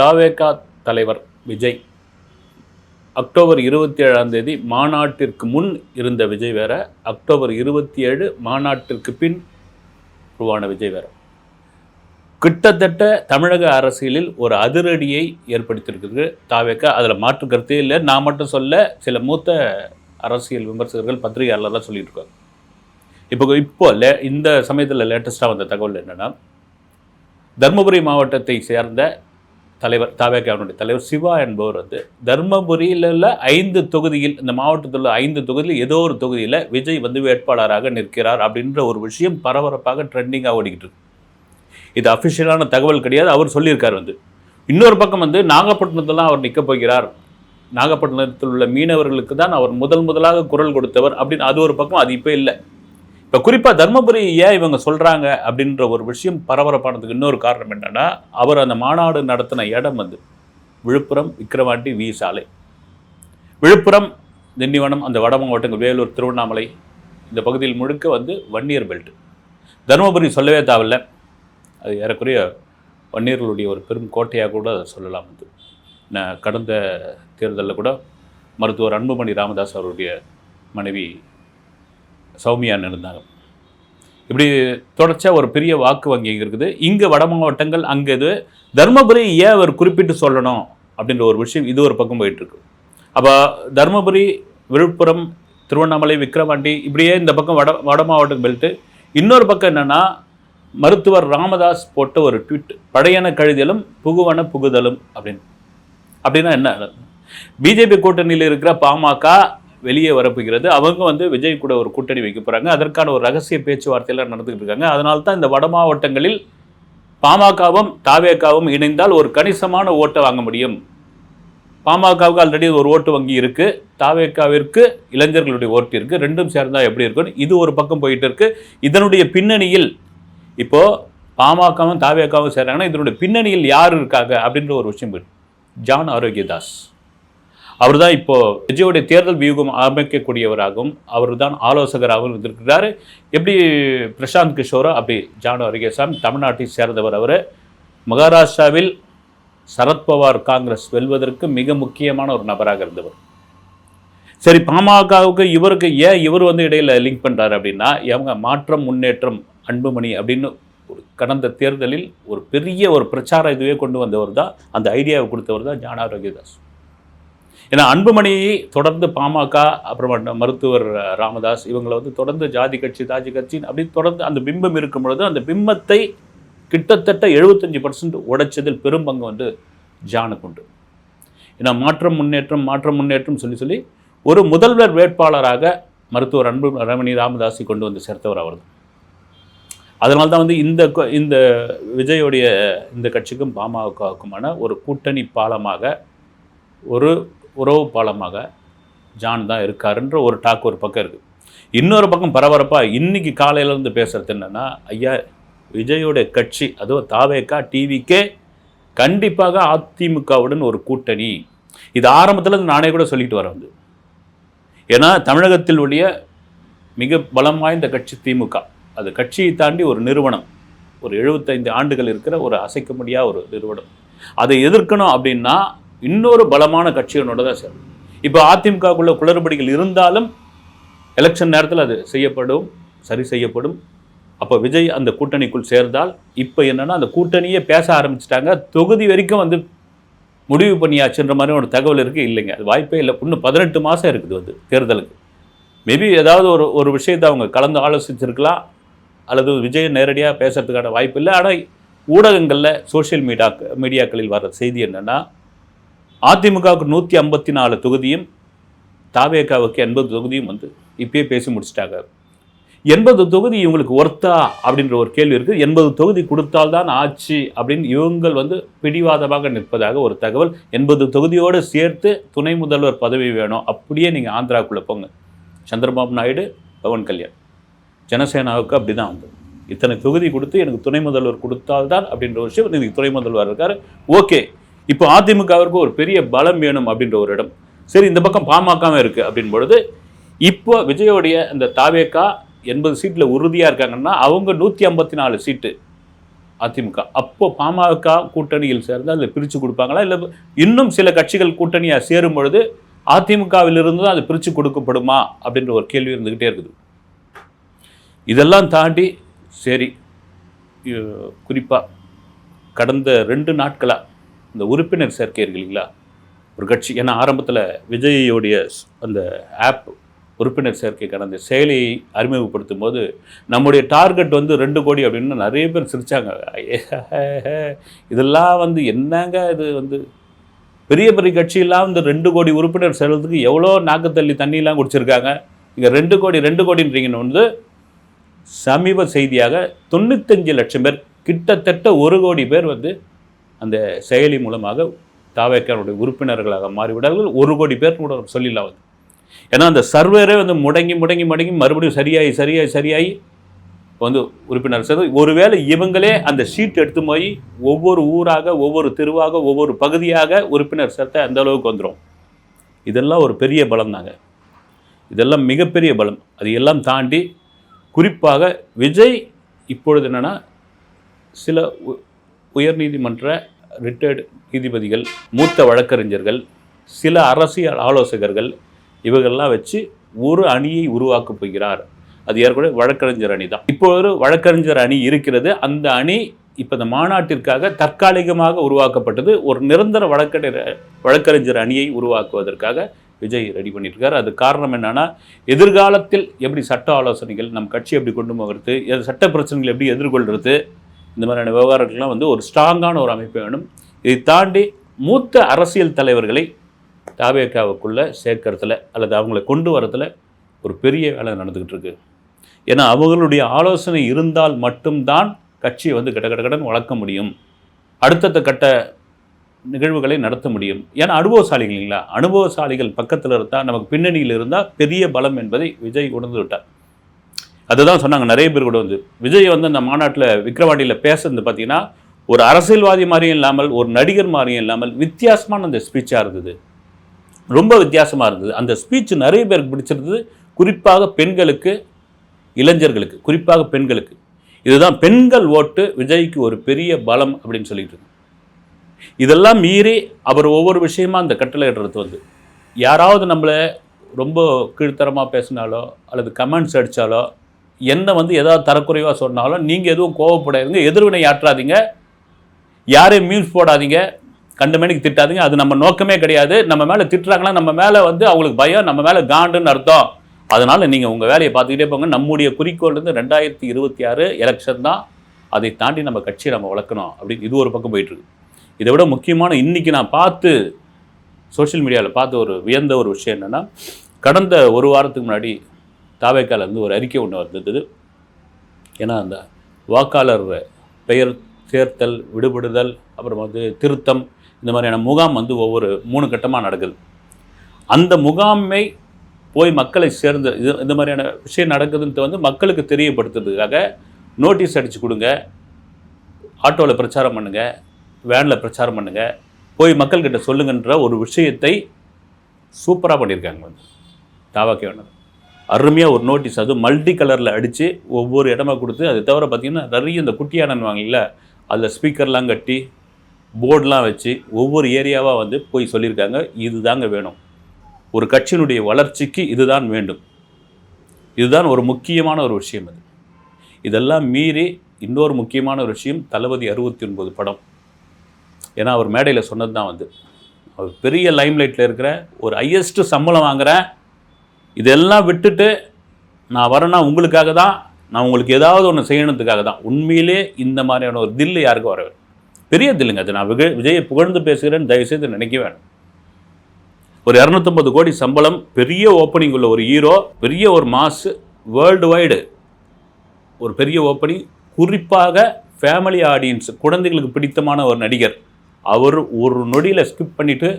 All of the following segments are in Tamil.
தாவேகா தலைவர் விஜய். அக்டோபர் இருபத்தி ஏழாம் தேதி மாநாட்டிற்கு முன் இருந்த விஜய் வேற அக்டோபர் இருபத்தி ஏழு மாநாட்டிற்கு பின் உருவான விஜய் வேற. கிட்டத்தட்ட தமிழக அரசியலில் ஒரு அதிரடியை ஏற்படுத்தியிருக்கிறது தாவேக்கா அதில் மாற்று கருத்தே இல்லை. நான் மட்டும் சொல்ல சில மூத்த அரசியல் விமர்சகர்கள் பத்திரிகையாளர்லாம் சொல்லிட்டு இருக்காங்க இப்போ இப்போ லே இந்த சமயத்தில் லேட்டஸ்ட்டாக வந்த தகவல் என்னென்னா தருமபுரி மாவட்டத்தை சேர்ந்த தலைவர் தாவேக்காவுடைய தலைவர் சிவா என்பவர் வந்து தர்மபுரியில் உள்ள ஐந்து தொகுதியில் இந்த மாவட்டத்தில் உள்ள ஐந்து தொகுதியில் ஏதோ ஒரு தொகுதியில் விஜய் வந்து வேட்பாளராக நிற்கிறார் அப்படின்ற ஒரு விஷயம் பரபரப்பாக ட்ரெண்டிங்காக ஓடிக்கிட்டு இருக்கு. இது அஃபிஷியலான தகவல் கிடையாது அவர் சொல்லியிருக்கார் வந்து. இன்னொரு பக்கம் வந்து நாகப்பட்டினத்தில் தான் அவர் நிற்க போகிறார். நாகப்பட்டினத்தில் உள்ள மீனவர்களுக்கு தான் அவர் முதல் முதலாக குரல் கொடுத்தவர் அப்படின்னு அது ஒரு பக்கம் அது இப்போ இல்லை. இப்போ குறிப்பாக தர்மபுரி ஏன் இவங்க சொல்கிறாங்க அப்படின்ற ஒரு விஷயம் பரபரப்பானதுக்கு இன்னொரு காரணம் என்னென்னா அவர் அந்த மாநாடு நடத்தின இடம் வந்து விழுப்புரம் விக்கிரவாண்டி வி சாலை. விழுப்புரம் திண்டிவனம் அந்த வட மாவட்டங்கள் வேலூர் திருவண்ணாமலை இந்த பகுதியில் முழுக்க வந்து வன்னியர் பெல்ட். தருமபுரி சொல்லவே தேவையில்ல. அது ஏறக்குறைய வன்னியர்களுடைய ஒரு பெரும் கோட்டையாக கூட அதை சொல்லலாம் வந்து. நான் கடந்த தேர்தலில் கூட மருத்துவர் அன்புமணி ராமதாஸ் அவருடைய மனைவி சௌமியான்னு இருந்தாங்க. இப்படி தொடர்ச்சியாக ஒரு பெரிய வாக்கு வங்கி இங்கே இருக்குது. இங்கே வட மாவட்டங்கள் அங்கே இது தருமபுரி ஏன் அவர் குறிப்பிட்டு சொல்லணும் அப்படின்ற ஒரு விஷயம் இது ஒரு பக்கம் போயிட்டுருக்கு அப்போ தருமபுரி விழுப்புரம் திருவண்ணாமலை விக்கிரவாண்டி இப்படியே இந்த பக்கம் வட வட மாவட்டம் பெல்ட்டு இன்னொரு பக்கம் என்னென்னா மருத்துவர் ராமதாஸ் போட்ட ஒரு ட்வீட் பழையன கழுதலும் புகுவன புகுதலும் அப்படின்னு. அப்படின்னா என்ன? பிஜேபி கூட்டணியில் இருக்கிற பாமக வெளியே வரப்புகிறது. அவங்க வந்து விஜய் கூட ஒரு கூட்டணி வைக்க போகிறாங்க அதற்கான ஒரு ரகசிய பேச்சுவார்த்தையெல்லாம் நடந்துகிட்டு இருக்காங்க. அதனால தான் இந்த வட மாவட்டங்களில் பாமகவும் தாவேக்காவும் இணைந்தால் ஒரு கணிசமான ஓட்டை வாங்க முடியும். பாமகவுக்கு ஆல்ரெடி ஒரு ஓட்டு வங்கி இருக்குது தாவேக்காவிற்கு இளைஞர்களுடைய ஓட்டு இருக்குது ரெண்டும் சேர்ந்தால் எப்படி இருக்குன்னு இது ஒரு பக்கம் போயிட்டு இருக்குது இதனுடைய பின்னணியில் இப்போது பாமகவும் தாவேக்காவும் சேர்றாங்கன்னா இதனுடைய பின்னணியில் யார் இருக்காங்க அப்படின்ற ஒரு விஷயம் ஜான் ஆரோக்கியதாஸ். அவர் தான் இப்போது விஜயோடைய தேர்தல் வியூகம் அமைக்கக்கூடியவராகவும் அவர் தான் ஆலோசகராகவும் இருந்திருக்கிறார். எப்படி பிரசாந்த் கிஷோரோ அப்படி ஜானு ஆரோக்கியசாமி தமிழ்நாட்டை சேர்ந்தவர் அவர். மகாராஷ்டிராவில் சரத்பவார் காங்கிரஸ் வெல்வதற்கு மிக முக்கியமான ஒரு நபராக இருந்தவர். சரி பாமகவுக்கு இவருக்கு ஏன் இவர் வந்து இடையில் லிங்க் பண்ணுறாரு அப்படின்னா இவங்க மாற்றம் முன்னேற்றம் அன்புமணி அப்படின்னு கடந்த தேர்தலில் ஒரு பெரிய ஒரு பிரச்சார இதுவே கொண்டு வந்தவர் தான் அந்த ஐடியாவை கொடுத்தவர் தான் ஜானா ரகிதாஸ் ஏன்னா அன்புமணியை தொடர்ந்து பாமக அப்புறமா மருத்துவர் ராமதாஸ் இவங்களை வந்து தொடர்ந்து ஜாதி கட்சி தாஜி கட்சி அப்படி தொடர்ந்து அந்த பிம்பம் இருக்கும் பொழுது அந்த பிம்பத்தை கிட்டத்தட்ட எழுபத்தஞ்சு பர்சன்ட் உடைச்சதில் பெரும் பங்கு வந்து ஜானுக்கு உண்டு. ஏன்னா மாற்றம் முன்னேற்றம் மாற்றம் முன்னேற்றம் சொல்லி சொல்லி ஒரு முதல்வர் வேட்பாளராக மருத்துவர் அன்பு ரமணி ராமதாஸை கொண்டு வந்து சேர்த்தவர் அவர் தான் அதனால தான் வந்து இந்த கொ- இந்த விஜயோடைய இந்த கட்சிக்கும் பாமகவுக்குமான ஒரு கூட்டணி பாலமாக ஒரு உறவு பாலமாக ஜான் தான் இருக்காருன்ற ஒரு டாக் ஒரு பக்கம் இருக்குது இன்னொரு பக்கம் பரபரப்பாக இன்றைக்கி காலையிலேருந்து பேசுகிறது என்னென்னா ஐயா விஜயோட கட்சி அதுவும் தாவேக்கா டிவிக்கே கண்டிப்பாக அதிமுகவுடன் ஒரு கூட்டணி. இது ஆரம்பத்தில் நானே கூட சொல்லிட்டு வரேன் வந்து. ஏன்னா தமிழகத்தில் உடைய மிக பலம் வாய்ந்த கட்சி திமுக. அது கட்சியை தாண்டி ஒரு நிறுவனம். ஒரு எழுபத்தைந்து ஆண்டுகள் இருக்கிற ஒரு அசைக்க முடியாத ஒரு நிறுவனம். அதை எதிர்க்கணும் அப்படின்னா இன்னொரு பலமான கட்சிகளோட தான் சேரும். இப்போ அதிமுகவுக்குள்ள குளறுபடிகள் இருந்தாலும் எலெக்ஷன் நேரத்தில் அது செய்யப்படும் சரி செய்யப்படும். அப்போ விஜய் அந்த கூட்டணிக்குள் சேர்ந்தால் இப்போ என்னென்னா அந்த கூட்டணியே பேச ஆரம்பிச்சிட்டாங்க. தொகுதி வரைக்கும் வந்து முடிவு பண்ணியாச்சுன்ற மாதிரி ஒரு தகவல் இருக்குது இல்லைங்க. அது வாய்ப்பே இல்லை. இன்னும் பதினெட்டு மாதம் இருக்குது வந்து தேர்தலுக்கு. மேபி ஏதாவது ஒரு ஒரு விஷயத்தை அவங்க கலந்து ஆலோசிச்சிருக்கலாம். அல்லது விஜய் நேரடியாக பேசுறதுக்கான வாய்ப்பு இல்லை. ஆனால் ஊடகங்களில் சோஷியல் மீடியா மீடியாக்களில் வர செய்தி என்னென்னா அதிமுகவுக்கு நூற்றி ஐம்பத்தி நாலு தொகுதியும் தாவேக்காவுக்கு எண்பது தொகுதியும் வந்து இப்பயே பேசி முடிச்சிட்டாங்க. எண்பது தொகுதி இவங்களுக்கு ஒர்த்தா அப்படின்ற ஒரு கேள்வி இருக்குது எண்பது தொகுதி கொடுத்தால்தான் ஆட்சி அப்படின்னு இவங்கள் வந்து பிடிவாதமாக நிற்பதாக ஒரு தகவல். எண்பது தொகுதியோடு சேர்த்து துணை முதல்வர் பதவி வேணும். அப்படியே நீங்கள் ஆந்திராக்குள்ளே போங்க. சந்திரபாபு நாயுடு பவன் கல்யாண். ஜனசேனாவுக்கு அப்படி தான் வந்து. இத்தனை தொகுதி கொடுத்து எனக்கு துணை முதல்வர் கொடுத்தால்தான் அப்படின்ற ஒரு விஷயம். இன்னைக்கு துணை முதல்வர் இருக்கார். ஓகே. இப்போ அதிமுகவிற்கு ஒரு பெரிய பலம் வேணும் அப்படின்ற ஒரு இடம். சரி இந்த பக்கம் பாமகவும் இருக்கு அப்படின் பொழுது இப்போ விஜயோடைய இந்த தாவேக்கா எண்பது சீட்டில் உறுதியாக இருக்காங்கன்னா அவங்க நூற்றி ஐம்பத்தி நாலு சீட்டு அதிமுக. அப்போ பாமக கூட்டணியில் சேர்ந்து அதில் பிரித்து கொடுப்பாங்களா? இல்லை இன்னும் சில கட்சிகள் கூட்டணியாக சேரும் பொழுது அதிமுகவிலிருந்து தான் அது பிரித்து கொடுக்கப்படுமா அப்படின்ற ஒரு கேள்வி இருந்துக்கிட்டே இருக்குது. இதெல்லாம் தாண்டி சரி குறிப்பாக கடந்த ரெண்டு நாட்களாக இந்த உறுப்பினர் சேர்க்கை இருக்கு இல்லைங்களா? ஒரு கட்சி. ஏன்னா ஆரம்பத்தில் விஜயோடைய அந்த ஆப் உறுப்பினர் சேர்க்கைக்கான அந்த செயலியை அறிமுகப்படுத்தும் போது நம்முடைய டார்கெட் வந்து ரெண்டு கோடி அப்படின்னு நிறைய பேர் சிரித்தாங்க இதெல்லாம் வந்து என்னங்க இது வந்து? பெரிய பெரிய கட்சியெல்லாம் இந்த ரெண்டு கோடி உறுப்பினர் சேர்றதுக்கு எவ்வளோ நாக்கு தள்ளி தண்ணியெல்லாம் குடிச்சிருக்காங்க? இங்கே ரெண்டு கோடி ரெண்டு கோடின்றீங்கன்னு வந்து சமீப செய்தியாக தொண்ணூத்தஞ்சு லட்சம் பேர் கிட்டத்தட்ட ஒரு கோடி பேர் வந்து அந்த செயலி மூலமாக தாவேக்காருடைய உறுப்பினர்களாக மாறிவிடார்கள். ஒரு கோடி பேர் கூட சொல்லிடலாம் வந்து ஏன்னா அந்த சர்வரே வந்து முடங்கி முடங்கி முடங்கி மறுபடியும் சரியாகி சரியாகி சரியாகி வந்து உறுப்பினர் சேர்ந்து ஒருவேளை இவங்களே அந்த சீட் எடுத்து போய் ஒவ்வொரு ஊராக ஒவ்வொரு தெருவாக ஒவ்வொரு பகுதியாக உறுப்பினர் சேர்த்த அந்த அளவுக்கு வந்துடும் இதெல்லாம் ஒரு பெரிய பலம் தாங்க. இதெல்லாம் மிகப்பெரிய பலம். அது எல்லாம் தாண்டி குறிப்பாக விஜய் இப்பொழுது என்னென்னா சில உயர்நீதிமன்ற ரிட்டையர்டு நீதிபதிகள் மூத்த வழக்கறிஞர்கள் சில அரசியல் ஆலோசகர்கள் இவர்கள்லாம் வச்சு ஒரு அணியை உருவாக்கப் போகிறார். அது ஏற்கனவே வழக்கறிஞர் அணி தான். இப்போ ஒரு வழக்கறிஞர் அணி இருக்கிறது. அந்த அணி இப்போ இந்த மாநாட்டிற்காக தற்காலிகமாக உருவாக்கப்பட்டது. ஒரு நிரந்தர வழக்கறிஞர் வழக்கறிஞர் அணியை உருவாக்குவதற்காக விஜய் ரெடி பண்ணியிருக்கார். அது காரணம் என்னன்னா எதிர்காலத்தில் எப்படி சட்ட ஆலோசனைகள் நம் கட்சி எப்படி கொண்டு போகிறது சட்ட பிரச்சனைகள் எப்படி எதிர்கொள்கிறது இந்த மாதிரியான விவகாரங்கள்லாம் வந்து ஒரு ஸ்ட்ராங்கான ஒரு அமைப்பு வேணும். இதை தாண்டி மூத்த அரசியல் தலைவர்களை தாவேக்காவுக்குள்ளே சேர்க்கறதுல அல்லது அவங்களை கொண்டு வரதில் ஒரு பெரிய வேலை நடந்துக்கிட்டு இருக்கு. ஏன்னா அவங்களுடைய ஆலோசனை இருந்தால் மட்டும்தான் கட்சியை வந்து கட கட வளர்க்க முடியும். அடுத்தடுத்த கட்ட நிகழ்வுகளை நடத்த முடியும். ஏன்னா அனுபவசாலிகள் இல்லைங்களா? அனுபவசாலிகள் பக்கத்தில் இருந்தால் நமக்கு பின்னணியில் இருந்தால் பெரிய பலம் என்பதை விஜய் உணர்ந்து விட்டார். அதுதான் சொன்னாங்க நிறைய பேர் கூட வந்து. விஜய் வந்து அந்த மாநாட்டில் விக்ரவாண்டியில் பேசுறது பார்த்தீங்கன்னா ஒரு அரசியல்வாதி மாதிரியும் இல்லாமல் ஒரு நடிகர் மாதிரியும் இல்லாமல் வித்தியாசமான அந்த ஸ்பீச்சாக இருந்தது. ரொம்ப வித்தியாசமாக இருந்தது. அந்த ஸ்பீச் நிறைய பேருக்கு பிடிச்சிருந்தது. குறிப்பாக பெண்களுக்கு இளைஞர்களுக்கு குறிப்பாக பெண்களுக்கு. இதுதான் பெண்கள் ஓட்டு விஜய்க்கு ஒரு பெரிய பலம் அப்படின்னு சொல்லிட்டு இதெல்லாம் மீறி அவர் ஒவ்வொரு விஷயமா அந்த கட்டளை இடுறது வந்து. யாராவது நம்மளை ரொம்ப கீழ்த்தரமாக பேசினாலோ அல்லது கமெண்ட்ஸ் அடித்தாலோ என்ன வந்து ஏதாவது தரக்குறைவாக சொன்னாலும் நீங்கள் எதுவும் கோவப்படாதீங்க எதிர்வினை ஆற்றாதீங்க. யாரையும் மீல்ஸ் போடாதீங்க. கண்ட மணிக்கு திட்டாதீங்க. அது நம்ம நோக்கமே கிடையாது. நம்ம மேலே திட்டுறாங்கன்னா நம்ம மேலே வந்து அவங்களுக்கு பயம் நம்ம மேலே காண்டுன்னு அர்த்தம். அதனால் நீங்கள் உங்கள் வேலையை பார்த்துக்கிட்டே போங்க. நம்முடைய குறிக்கோள் வந்து ரெண்டாயிரத்தி இருபத்தி ஆறு எலெக்ஷன் தான் அதை தாண்டி நம்ம கட்சியை நம்ம வளர்க்கணும் அப்படின்னு இது ஒரு பக்கம் போயிட்டுருக்கு இதை விட முக்கியமான இன்றைக்கி நான் பார்த்து சோஷியல் மீடியாவில் பார்த்து ஒரு வியந்த ஒரு விஷயம் என்னென்னா கடந்த ஒரு வாரத்துக்கு முன்னாடி தாவேக்காலேருந்து ஒரு அறிக்கை ஒன்று வந்தது ஏன்னா அந்த வாக்காளர் பெயர் சேர்த்தல் விடுபடுதல் அப்புறம் வந்து திருத்தம் இந்த மாதிரியான முகாம் வந்து ஒவ்வொரு மூணு கட்டமாக நடக்குது. அந்த முகாமை போய் மக்களை சேர்ந்த இது இந்த மாதிரியான விஷயம் நடக்குதுன்ட்டு வந்து மக்களுக்கு தெரியப்படுத்துறதுக்காக நோட்டீஸ் அடித்து கொடுங்க. ஆட்டோவில் பிரச்சாரம் பண்ணுங்கள் வேனில் பிரச்சாரம் பண்ணுங்கள் போய் மக்கள்கிட்ட சொல்லுங்கன்ற ஒரு விஷயத்தை சூப்பராக பண்ணியிருக்காங்க வந்து. தாவாக்கே வேணும் அருமையாக ஒரு நோட்டீஸ் அது மல்டி கலரில் அடித்து ஒவ்வொரு இடமா கொடுத்து அது தவிர பார்த்தீங்கன்னா நிறைய இந்த குட்டியானன் வாங்கல அதில் ஸ்பீக்கர்லாம் கட்டி போர்டெலாம் வச்சு ஒவ்வொரு ஏரியாவாக வந்து போய் சொல்லியிருக்காங்க இதுதாங்க வேணும். ஒரு கட்சியினுடைய வளர்ச்சிக்கு இதுதான் வேண்டும். இதுதான் ஒரு முக்கியமான ஒரு விஷயம் அது. இதெல்லாம் மீறி இன்னொரு முக்கியமான ஒரு விஷயம் தளபதி அறுபத்தி ஒன்பது படம். ஏன்னா அவர் மேடையில் சொன்னது தான் வந்து. அவர் பெரிய லைம்லைட்டில் இருக்கிற ஒரு ஹையஸ்ட்டு சம்பளம் வாங்குகிற இதெல்லாம் விட்டுட்டு நான் வரேன்னா உங்களுக்காக தான் நான் உங்களுக்கு ஏதாவது ஒன்று செய்யணுத்துக்காக தான் உண்மையிலே இந்த மாதிரியான ஒரு தில்லு யாருக்கும் வர பெரிய தில்லுங்க அது. நான் விஜய் விஜயை புகழ்ந்து பேசுகிறேன்னு தயவுசெய்து நினைக்க வேணும். ஒரு இரநூத்தம்பது கோடி சம்பளம் பெரிய ஓப்பனிங் உள்ள ஒரு ஹீரோ பெரிய ஒரு மாஸ் வேர்ல்டு வைடு ஒரு பெரிய ஓப்பனிங் குறிப்பாக ஃபேமிலி ஆடியன்ஸ் குழந்தைகளுக்கு பிடித்தமான ஒரு நடிகர். அவர் ஒரு நொடியில் ஸ்கிப் பண்ணிவிட்டு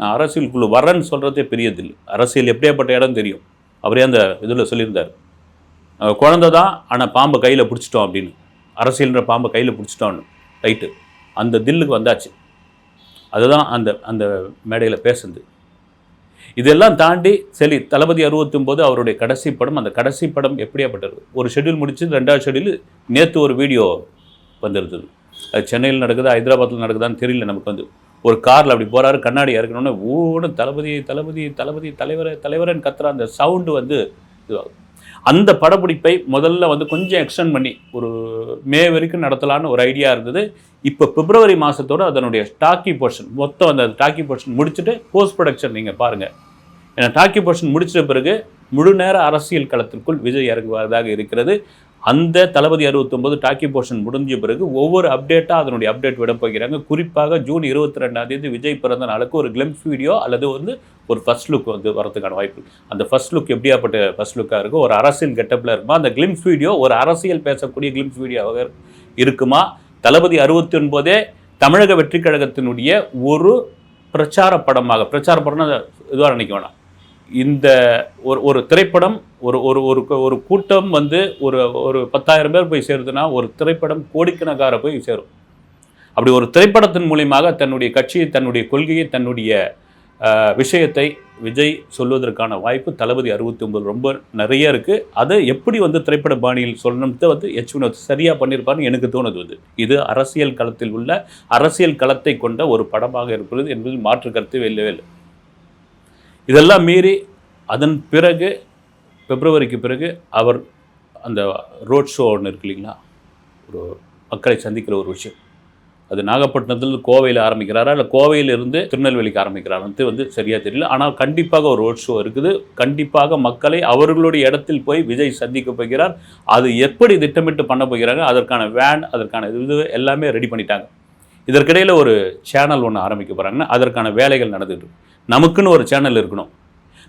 நான் அரசியலுக்குள்ளே வரேன்னு சொல்கிறதே பெரியதில்லை அரசியல் எப்படியாப்பட்ட இடம் தெரியும்? அவரே அந்த இதில் சொல்லியிருந்தார். குழந்த குழந்தை தான் ஆனால் பாம்பை கையில் பிடிச்சிட்டோம் அப்படின்னு. அரசியல்ன்ற பாம்பை கையில் பிடிச்சிட்டோன்னு ரைட்டு அந்த தில்லுக்கு வந்தாச்சு. அதுதான் அந்த அந்த மேடையில் பேசுனது. இதெல்லாம் தாண்டி சரி தளபதி அறுபத்தொம்போது அவருடைய கடைசி படம். அந்த கடைசி படம் எப்படியாப்பட்டது? ஒரு ஷெடியூல் முடிச்சு ரெண்டாவது ஷெடியூல் நேற்று ஒரு வீடியோ வந்திருந்தது. அது சென்னையில் நடக்குதா ஹைதராபாத்தில் நடக்குதான்னு தெரியல நமக்கு வந்து. ஒரு காரில் அப்படி போகிறாரு கண்ணாடி இறக்கணுன்னே ஊடும் தளபதி தளபதி தளபதி தலைவரை தலைவரன் கத்துற அந்த சவுண்டு வந்து இதுவாகும் அந்த படப்பிடிப்பை முதல்ல வந்து கொஞ்சம் எக்ஸ்டெண்ட் பண்ணி ஒரு மே வரைக்கும் நடத்தலான்னு ஒரு ஐடியா இருந்தது. இப்போ பிப்ரவரி மாதத்தோட அதனுடைய டாக்கி போர்ஷன் மொத்தம் அந்த டாக்கி போர்ஷன் முடிச்சுட்டு போஸ்ட் ப்ரொடக்ஷன் நீங்கள் பாருங்கள் ஏன்னா டாக்கி போர்ஷன் முடிச்சிட்ட பிறகு முழு நேர அரசியல் களத்திற்குள் விஜய் இறங்குவதாக இருக்கிறது. அந்த தளபதி அறுபத்தொம்பது டாக்கி போர்ஷன் முடிஞ்ச பிறகு ஒவ்வொரு அப்டேட்டாக அதனுடைய அப்டேட் விட போகிறாங்க. குறிப்பாக ஜூன் இருபத்தி ரெண்டாம் தேதி விஜய் பிறந்த நாளுக்கு ஒரு கிளிம்ஸ் வீடியோ அல்லது வந்து ஒரு ஃபர்ஸ்ட் லுக் வந்து வரதுக்கான வாய்ப்பு. அந்த ஃபர்ஸ்ட் லுக் எப்படியாப்பட்ட ஃபர்ஸ்ட் லுக்காக இருக்கும் ஒரு அரசியல் கெட்டப்பில் இருக்குமா? அந்த கிளிம்ஸ் வீடியோ ஒரு அரசியல் பேசக்கூடிய கிளிம்ஸ் வீடியோவாக இருக்குமா? தளபதி அறுபத்தி ஒன்பதே தமிழக வெற்றி கழகத்தினுடைய ஒரு பிரச்சார படமாக பிரச்சார படம்னா இதுவாக நினைக்க வேணாம். இந்த ஒரு ஒரு திரைப்படம் ஒரு ஒரு ஒரு ஒரு கூட்டம் வந்து ஒரு ஒரு பத்தாயிரம் பேர் போய் சேருதுன்னா ஒரு திரைப்படம் கோடிக்கணக்கார போய் சேரும். அப்படி ஒரு திரைப்படத்தின் மூலியமாக தன்னுடைய கட்சியை தன்னுடைய கொள்கையை தன்னுடைய விஷயத்தை விஜய் சொல்வதற்கான வாய்ப்பு தளபதி அறுபத்தி ஒன்பது ரொம்ப நிறைய இருக்குது அதை எப்படி வந்து திரைப்பட பாணியில் சொல்லணும்ட்டு வந்து எச் வினோத் சரியாக பண்ணியிருப்பாருன்னு எனக்கு தோணுது வந்து. இது அரசியல் களத்தில் உள்ள அரசியல் களத்தை கொண்ட ஒரு படமாக இருக்கிறது என்பதில் மாற்று கருத்து இல்லவே இல்லை. இதெல்லாம் மீறி அதன் பிறகு பிப்ரவரிக்கு பிறகு அவர் அந்த ரோட் ஷோ ஒன்று இருக்கு இல்லைங்களா? ஒரு மக்களை சந்திக்கிற ஒரு விஷயம். அது நாகப்பட்டினத்தில் கோவையில் ஆரம்பிக்கிறாரா? இல்லை கோவையிலிருந்து திருநெல்வேலிக்கு ஆரம்பிக்கிறாரான்னு வந்து சரியாக தெரியல. ஆனால் கண்டிப்பாக ஒரு ரோட் ஷோ இருக்குது. கண்டிப்பாக மக்களை அவர்களுடைய இடத்தில் போய் விஜய் சந்திக்க போகிறார். அது எப்படி திட்டமிட்டு பண்ண போகிறாங்க? அதற்கான வேன் அதற்கான இது எல்லாமே ரெடி பண்ணிட்டாங்க. இதற்கிடையில் ஒரு சேனல் ஒன்று ஆரம்பிக்க போகிறாங்கன்னா அதற்கான வேலைகள் நடந்துகிட்டு நமக்குன்னு ஒரு சேனல் இருக்கணும்.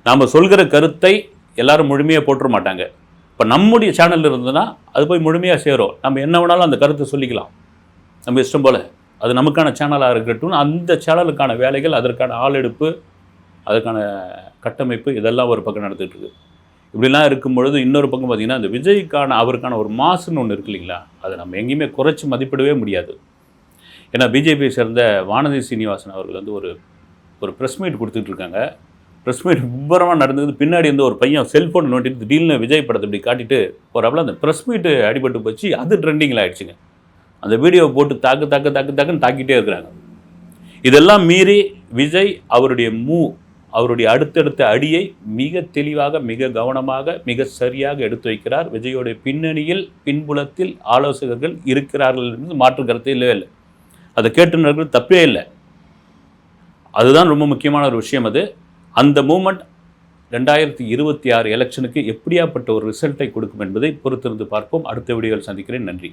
நாம் சொல்கிற கருத்தை எல்லாரும் முழுமையாக போட்டுற மாட்டாங்க. இப்போ நம்முடைய சேனல் இருந்ததுன்னா அது போய் முழுமையாக சேரும். நம்ம என்ன வேணாலும் அந்த கருத்தை சொல்லிக்கலாம். நம்ம இஷ்டம் போல். அது நமக்கான சேனலாக இருக்கட்டும். அந்த சேனலுக்கான வேலைகள் அதற்கான ஆள் எடுப்பு அதற்கான கட்டமைப்பு இதெல்லாம் ஒரு பக்கம் நடந்துட்டு இருக்கு இப்படிலாம் இருக்கும் பொழுது இன்னொரு பக்கம் பார்த்திங்கன்னா அந்த விஜய்க்கான அவருக்கான ஒரு மாசுன்னு ஒன்று இருக்கு இல்லைங்களா? அதை நம்ம எங்கேயுமே குறைச்சி மதிப்பிடவே முடியாது. ஏன்னா பிஜேபியை சேர்ந்த வானதி சீனிவாசன் அவர்கள் வந்து ஒரு ஒரு ப்ரெஸ் மீட் கொடுத்துட்டு இருக்காங்க ப்ரெஸ் மீட் விவரமாக நடந்தது பின்னாடி வந்து ஒரு பையன் செல்ஃபோன் நோட்டிட்டு திடீர்னு விஜய் படத்தை இப்படி காட்டிட்டு போகிறப்பல அந்த ப்ரெஸ் மீட்டு அடிபட்டு போச்சு. அது ட்ரெண்டிங்கில் ஆயிடுச்சுங்க. அந்த வீடியோவை போட்டு தாக்கு தாக்கு தாக்கு தாக்குன்னு தாக்கிட்டே இருக்கிறாங்க. இதெல்லாம் மீறி விஜய் அவருடைய மூ அவருடைய அடுத்தடுத்த அடியை மிக தெளிவாக மிக கவனமாக மிக சரியாக எடுத்து வைக்கிறார். விஜயோடைய பின்னணியில் பின்புலத்தில் ஆலோசகர்கள் இருக்கிறார்கள் என்று மாற்று கருத்தே இல்லவே இல்லை. அதை கேட்டு நடக்கிறது தப்பே இல்லை. அதுதான் ரொம்ப முக்கியமான ஒரு விஷயம் அது. அந்த மூமெண்ட் ரெண்டாயிரத்தி இருபத்தி ஆறு எலெக்ஷனுக்கு எப்படியாப்பட்ட ஒரு ரிசல்ட்டை கொடுக்கும் என்பதை பொறுத்திருந்து பார்ப்போம். அடுத்த வீடியோவில் சந்திக்கிறேன். நன்றி.